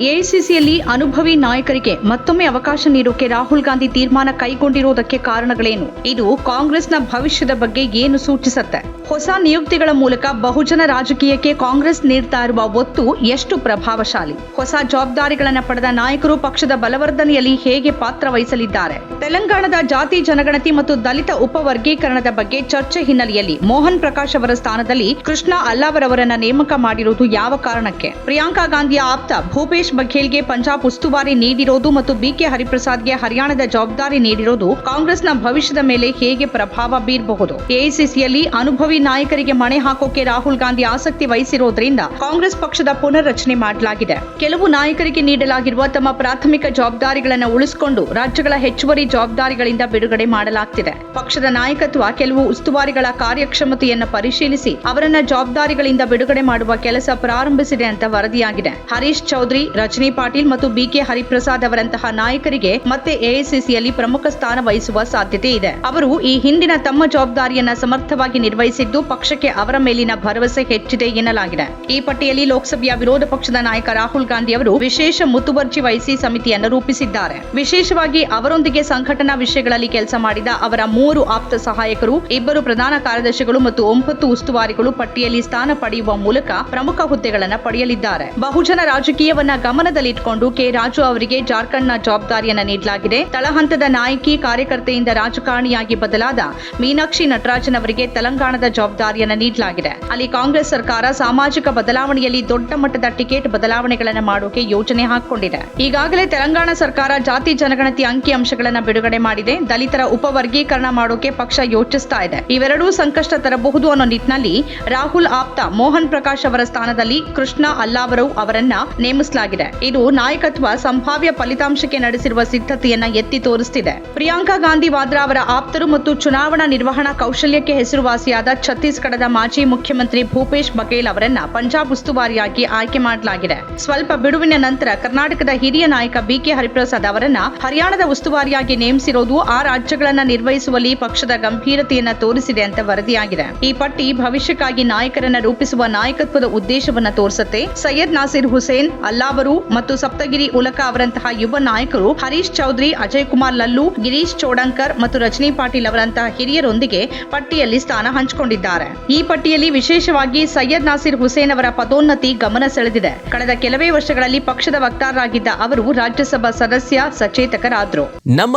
ಎಐಸಿಸಿಯಲ್ಲಿ ಅನುಭವಿ ನಾಯಕರಿಗೆ ಮತ್ತೊಮ್ಮೆ ಅವಕಾಶ ನೀಡೋಕೆ ರಾಹುಲ್ ಗಾಂಧಿ ತೀರ್ಮಾನ ಕೈಗೊಂಡಿರುವುದಕ್ಕೆ ಕಾರಣಗಳೇನು? ಇದು ಕಾಂಗ್ರೆಸ್ನ ಭವಿಷ್ಯದ ಬಗ್ಗೆ ಏನು ಸೂಚಿಸುತ್ತೆ? ಹೊಸ ನಿಯುಕ್ತಿಗಳ ಮೂಲಕ ಬಹುಜನ ರಾಜಕೀಯಕ್ಕೆ ಕಾಂಗ್ರೆಸ್ ನೀಡ್ತಾ ಇರುವ ಒತ್ತು ಎಷ್ಟು ಪ್ರಭಾವಶಾಲಿ? ಹೊಸ ಜವಾಬ್ದಾರಿಗಳನ್ನು ಪಡೆದ ನಾಯಕರು ಪಕ್ಷದ ಬಲವರ್ಧನೆಯಲ್ಲಿ ಹೇಗೆ ಪಾತ್ರ ವಹಿಸಲಿದ್ದಾರೆ? ತೆಲಂಗಾಣದ ಜಾತಿ ಜನಗಣತಿ ಮತ್ತು ದಲಿತ ಉಪವರ್ಗೀಕರಣದ ಬಗ್ಗೆ ಚರ್ಚೆ ಹಿನ್ನೆಲೆಯಲ್ಲಿ ಮೋಹನ್ ಪ್ರಕಾಶ್ ಅವರ ಸ್ಥಾನದಲ್ಲಿ ಕೃಷ್ಣ ಅಲ್ಲಾವರವರನ್ನ ನೇಮಕ ಮಾಡಿರುವುದು ಯಾವ ಕಾರಣಕ್ಕೆ? ಪ್ರಿಯಾಂಕಾ ಗಾಂಧಿಯ ಆಪ್ತ ಭೂಪೇಶ್ ಬಘೇಲ್ಗೆ ಪಂಜಾಬ್ ಉಸ್ತುವಾರಿ ನೀಡಿರೋದು ಮತ್ತು ಬಿಕೆ ಹರಿಪ್ರಸಾದ್ಗೆ ಹರಿಯಾಣದ ಜವಾಬ್ದಾರಿ ನೀಡಿರೋದು ಕಾಂಗ್ರೆಸ್ನ ಭವಿಷ್ಯದ ಮೇಲೆ ಹೇಗೆ ಪ್ರಭಾವ ಬೀರಬಹುದು? ಎಐಸಿಸಿಯಲ್ಲಿ ಅನುಭವಿ ನಾಯಕರಿಗೆ ಮಣೆ ಹಾಕೋಕೆ ರಾಹುಲ್ ಗಾಂಧಿ ಆಸಕ್ತಿ ವಹಿಸಿರೋದ್ರಿಂದ ಕಾಂಗ್ರೆಸ್ ಪಕ್ಷದ ಪುನರ್ರಚನೆ ಮಾಡಲಾಗಿದೆ. ಕೆಲವು ನಾಯಕರಿಗೆ ನೀಡಲಾಗಿರುವ ತಮ್ಮ ಪ್ರಾಥಮಿಕ ಜವಾಬ್ದಾರಿಗಳನ್ನು ಉಳಿಸಿಕೊಂಡು ರಾಜ್ಯಗಳ ಹೆಚ್ಚುವರಿ ಜವಾಬ್ದಾರಿಗಳಿಂದ ಬಿಡುಗಡೆ ಮಾಡಲಾಗ್ತಿದೆ. ಪಕ್ಷದ ನಾಯಕತ್ವ ಕೆಲವು ಉಸ್ತುವಾರಿಗಳ ಕಾರ್ಯಕ್ಷಮತೆಯನ್ನು ಪರಿಶೀಲಿಸಿ ಅವರನ್ನ ಜವಾಬ್ದಾರಿಗಳಿಂದ ಬಿಡುಗಡೆ ಮಾಡುವ ಕೆಲಸ ಪ್ರಾರಂಭಿಸಿದೆ ಅಂತ ವರದಿಯಾಗಿದೆ. ಹರೀಶ್ ಚೌಧರಿ, ರಜನಿ ಪಾಟೀಲ್ ಮತ್ತು ಬಿಕೆ ಹರಿಪ್ರಸಾದ್ ಅವರಂತಹ ನಾಯಕರಿಗೆ ಮತ್ತೆ ಎಐಸಿಸಿಯಲ್ಲಿ ಪ್ರಮುಖ ಸ್ಥಾನ ವಹಿಸುವ ಸಾಧ್ಯತೆ ಇದೆ. ಅವರು ಈ ಹಿಂದಿನ ತಮ್ಮ ಜವಾಬ್ದಾರಿಯನ್ನ ಸಮರ್ಥವಾಗಿ ನಿರ್ವಹಿಸಿದ್ದು ಪಕ್ಷಕ್ಕೆ ಅವರ ಮೇಲಿನ ಭರವಸೆ ಹೆಚ್ಚಿದೆ ಎನ್ನಲಾಗಿದೆ. ಈ ಪಟ್ಟಿಯಲ್ಲಿ ಲೋಕಸಭೆಯ ವಿರೋಧ ಪಕ್ಷದ ನಾಯಕ ರಾಹುಲ್ ಗಾಂಧಿ ಅವರು ವಿಶೇಷ ಮುತುವರ್ಜಿ ವಹಿಸಿ ಸಮಿತಿಯನ್ನು ರೂಪಿಸಿದ್ದಾರೆ. ವಿಶೇಷವಾಗಿ ಅವರೊಂದಿಗೆ ಸಂಘಟನಾ ವಿಷಯಗಳಲ್ಲಿ ಕೆಲಸ ಮಾಡಿದ ಅವರ ಮೂರು ಆಪ್ತ ಸಹಾಯಕರು, ಇಬ್ಬರು ಪ್ರಧಾನ ಕಾರ್ಯದರ್ಶಿಗಳು ಮತ್ತು ಒಂಬತ್ತು ಉಸ್ತುವಾರಿಗಳು ಪಟ್ಟಿಯಲ್ಲಿ ಸ್ಥಾನ ಪಡೆಯುವ ಮೂಲಕ ಪ್ರಮುಖ ಹುದ್ದೆಗಳನ್ನು ಪಡೆಯಲಿದ್ದಾರೆ. ಬಹುಜನ ರಾಜಕೀಯವನ್ನ ಗಮನದಲ್ಲಿಟ್ಟುಕೊಂಡು ಕೆ. ರಾಜು ಅವರಿಗೆ ಜಾರ್ಖಂಡ್ನ ಜವಾಬ್ದಾರಿಯನ್ನ ನೀಡಲಾಗಿದೆ. ತಳಹಂತದ ನಾಯಕಿ, ಕಾರ್ಯಕರ್ತೆಯಿಂದ ರಾಜಕಾರಣಿಯಾಗಿ ಬದಲಾದ ಮೀನಾಕ್ಷಿ ನಟರಾಜನ್ ಅವರಿಗೆ ತೆಲಂಗಾಣದ ಜವಾಬ್ದಾರಿಯನ್ನ ನೀಡಲಾಗಿದೆ. ಅಲ್ಲಿ ಕಾಂಗ್ರೆಸ್ ಸರ್ಕಾರ ಸಾಮಾಜಿಕ ಬದಲಾವಣೆಯಲ್ಲಿ ದೊಡ್ಡ ಮಟ್ಟದ ಟಿಕೆಟ್ ಬದಲಾವಣೆಗಳನ್ನು ಮಾಡೋಕೆ ಯೋಜನೆ ಹಾಕಿಕೊಂಡಿದೆ. ಈಗಾಗಲೇ ತೆಲಂಗಾಣ ಸರ್ಕಾರ ಜಾತಿ ಜನಗಣತಿ ಅಂಕಿ ಅಂಶಗಳನ್ನು ಬಿಡುಗಡೆ ಮಾಡಿದೆ. ದಲಿತರ ಉಪವರ್ಗೀಕರಣ ಮಾಡೋಕೆ ಪಕ್ಷ ಯೋಚಿಸ್ತಾ ಇದೆ. ಇವೆರಡೂ ಸಂಕಷ್ಟ ತರಬಹುದು ಅನ್ನೋ ನಿಟ್ಟಿನಲ್ಲಿ ರಾಹುಲ್ ಆಪ್ತ, ಮೋಹನ್ ಪ್ರಕಾಶ್ ಅವರ ಸ್ಥಾನದಲ್ಲಿ ಕೃಷ್ಣ ಅಲ್ಲಾವರವ್ ಅವರನ್ನ ನೇಮಿಸಲಾಗಿದೆ. ಇದು ನಾಯಕತ್ವ ಸಂಭಾವ್ಯ ಫಲಿತಾಂಶಕ್ಕೆ ನಡೆಸಿರುವ ಸಿದ್ಧತೆಯನ್ನ ಎತ್ತಿ ತೋರಿಸುತ್ತಿದೆ ಪ್ರಿಯಾಂಕಾ ಗಾಂಧಿ ವಾದ್ರಾ ಅವರ ಆಪ್ತರು ಮತ್ತು ಚುನಾವಣಾ ನಿರ್ವಹಣಾ ಕೌಶಲ್ಯಕ್ಕೆ ಹೆಸರುವಾಸಿಯಾದ ಛತ್ತೀಸ್ಗಢದ ಮಾಜಿ ಮುಖ್ಯಮಂತ್ರಿ ಭೂಪೇಶ್ ಬಘೇಲ್ ಅವರನ್ನ ಪಂಜಾಬ್ ಉಸ್ತುವಾರಿಯಾಗಿ ಆಯ್ಕೆ ಮಾಡಲಾಗಿದೆ. ಸ್ವಲ್ಪ ಬಿಡುವಿನ ನಂತರ ಕರ್ನಾಟಕದ ಹಿರಿಯ ನಾಯಕ ಬಿಕೆ ಹರಿಪ್ರಸಾದ್ ಅವರನ್ನ ಹರಿಯಾಣದ ಉಸ್ತುವಾರಿಯಾಗಿ ನೇಮಿಸಿರೋದು ಆ ರಾಜ್ಯಗಳನ್ನ ನಿರ್ವಹಿಸುವಲ್ಲಿ ಪಕ್ಷದ ಗಂಭೀರತೆಯನ್ನ ತೋರಿಸಿದೆ ಅಂತ ವರದಿಯಾಗಿದೆ. ಈ ಪಟ್ಟಿ ಭವಿಷ್ಯಕ್ಕಾಗಿ ನಾಯಕರನ್ನ ರೂಪಿಸುವ ನಾಯಕತ್ವದ ಉದ್ದೇಶವನ್ನ ತೋರಿಸುತ್ತೆ. ಸೈಯದ್ ನಾಸಿರ್ ಹುಸೇನ್, ಅಲ್ಲಾವರು ಮತ್ತು ಸಪ್ತಗಿರಿ ಉಲಕಾ ಅವರಂತಹ ಯುವ ನಾಯಕರು ಹರೀಶ್ ಚೌಧರಿ, ಅಜಯ್ ಕುಮಾರ್ ಲಲ್ಲು, ಗಿರೀಶ್ ಚೋಡಂಕರ್ ಮತ್ತು ರಜನಿ ಪಾಟೀಲ್ ಅವರಂತಹ ಹಿರಿಯರೊಂದಿಗೆ ಪಟ್ಟಿಯಲ್ಲಿ ಸ್ಥಾನ ಹಂಚಿಕೊಂಡಿದ್ದಾರೆ. ಈ ಪಟ್ಟಿಯಲ್ಲಿ ವಿಶೇಷವಾಗಿ ಸೈಯದ್ ನಾಸಿರ್ ಹುಸೇನ್ ಅವರ ಪದೋನ್ನತಿ ಗಮನ ಸೆಳೆದಿದೆ. ಕಳೆದ ಕೆಲವೇ ವರ್ಷಗಳಲ್ಲಿ ಪಕ್ಷದ ವಕ್ತಾರರಾಗಿದ್ದ ಅವರು ರಾಜ್ಯಸಭಾ ಸದಸ್ಯ, ಸಚೇತಕರಾದರು. ನಮ್ಮ